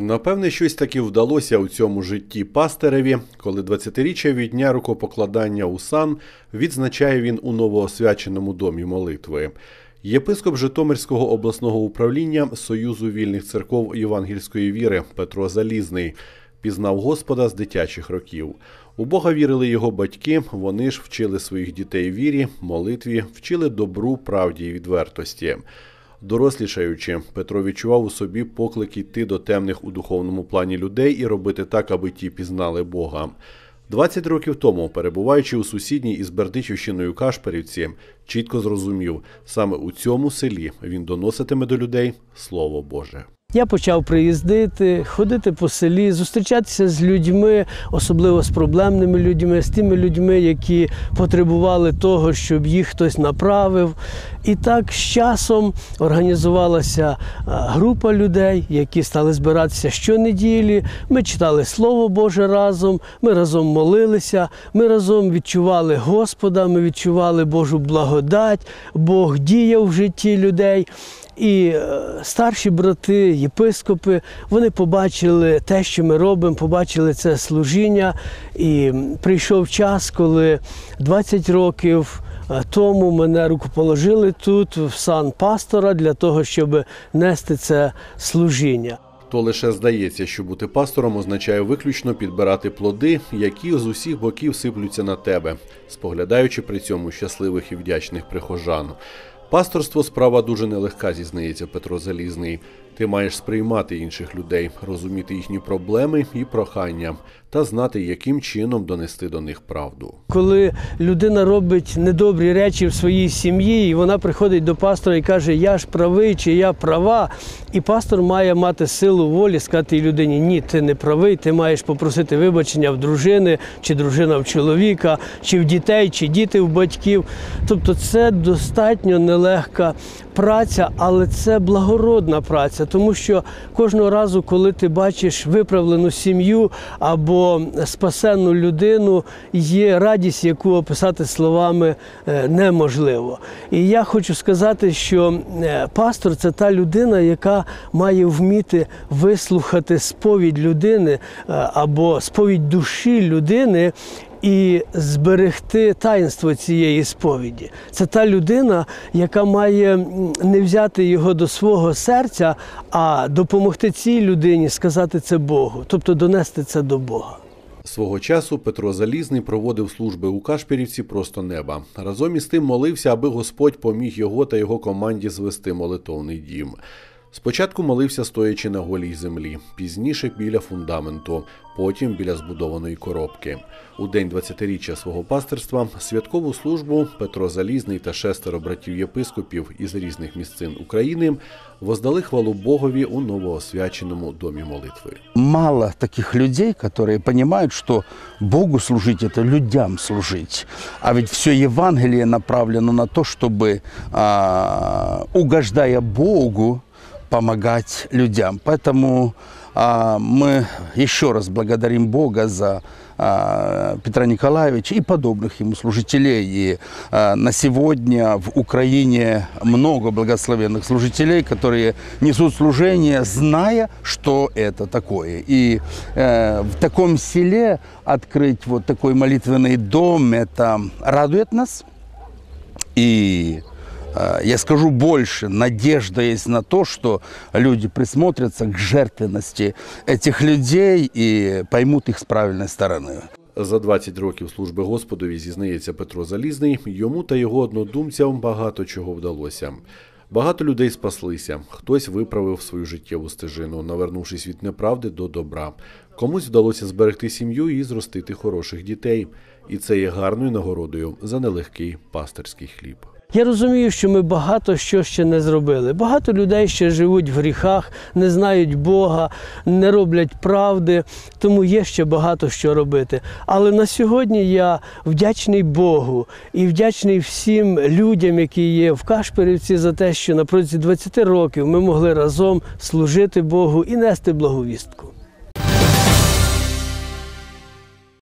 Напевне, щось таки вдалося у цьому житті пастиреві, коли 20-річчя від дня рукопокладання у сан відзначає він у новоосвяченому домі молитви. Єпископ Житомирського обласного управління Союзу вільних церков євангельської віри Петро Залізний пізнав Господа з дитячих років. У Бога вірили його батьки. Вони ж вчили своїх дітей вірі, молитві, вчили добру, правді і відвертості. Дорослішаючи, Петро відчував у собі поклик йти до темних у духовному плані людей і робити так, аби ті пізнали Бога. 20 років тому, перебуваючи у сусідній із Бердичівщиною Кашперівці, чітко зрозумів, саме у цьому селі він доноситиме до людей Слово Боже. Я почав приїздити, ходити по селі, зустрічатися з людьми, особливо з проблемними людьми, з тими людьми, які потребували того, щоб їх хтось направив. І так з часом організувалася група людей, які стали збиратися щонеділі. Ми читали Слово Боже разом, ми разом молилися, ми разом відчували Господа, ми відчували Божу благодать, Бог діяв в житті людей. І е, старші брати, єпископи, вони побачили те, що ми робимо, побачили це служіння. І прийшов час, коли 20 років е, тому мене рукоположили тут, в сан пастора, для того, щоб нести це служіння. То лише здається, що бути пастором означає виключно підбирати плоди, які з усіх боків сиплються на тебе, споглядаючи при цьому щасливих і вдячних прихожан. Пасторство справа дуже нелегка, зізнається Петро Залізний. Ти маєш сприймати інших людей, розуміти їхні проблеми і прохання та знати, яким чином донести до них правду. Коли людина робить недобрі речі в своїй сім'ї, і вона приходить до пастора і каже, я ж правий чи я права, і пастор має мати силу волі сказати людині, ні, ти не правий, ти маєш попросити вибачення в дружини, чи дружина в чоловіка, чи в дітей, чи діти в батьків. Тобто, це достатньо нелегка праця, але це благородна праця, тому що кожного разу, коли ти бачиш виправлену сім'ю або спасенну людину, є радість, яку описати словами е, неможливо. І я хочу сказати, що е, пастор це та людина, яка має вміти вислухати сповідь людини е, або сповідь душі людини і зберегти таїнство цієї сповіді. Це та людина, яка має не взяти його до свого серця, а допомогти цій людині сказати це Богу, тобто донести це до Бога. Свого часу Петро Залізний проводив служби у Кашпірівці просто неба. Разом із тим молився, аби Господь поміг його та його команді звести молитовний дім. Спочатку молився стоячи на голій землі, пізніше біля фундаменту, потім біля збудованої коробки. У день 20-річчя свого пастирства святкову службу Петро Залізний та шестеро братів єпископів із різних місцин України воздали хвалу Богові у новоосвяченому домі молитви. Мало таких людей, які розуміють, що Богу служити – це людям служити. А ведь все Євангеліє направлено на те, щоб, угождая Богу, помогать людям. Поэтому а, мы еще раз благодарим Бога за а, Петра Николаевича и подобных ему служителей. И а, на сегодня в Украине много благословенных служителей, которые несут служение, зная, что это такое. И э, в таком селе открыть вот такой молитвенный дом, это радует нас. И я скажу больше, надежда есть на то, что люди присмотрятся к жертвенности этих людей и поймут их с правильной стороны. За 20 років служби Господові зізнається Петро Залізний. Йому та його однодумцям багато чого вдалося. Багато людей спаслися, хтось виправив свою життєву стежину, навернувшись від неправди до добра. Комусь вдалося зберегти сім'ю і зростити хороших дітей. І це є гарною нагородою за нелегкий пастирський хліб. Я розумію, що ми багато що ще не зробили. Багато людей ще живуть в гріхах, не знають Бога, не роблять правди, тому є ще багато що робити. Але на сьогодні я вдячний Богу і вдячний всім людям, які є в Кашперівці, за те, що на протязі 20 років ми могли разом служити Богу і нести благовістку.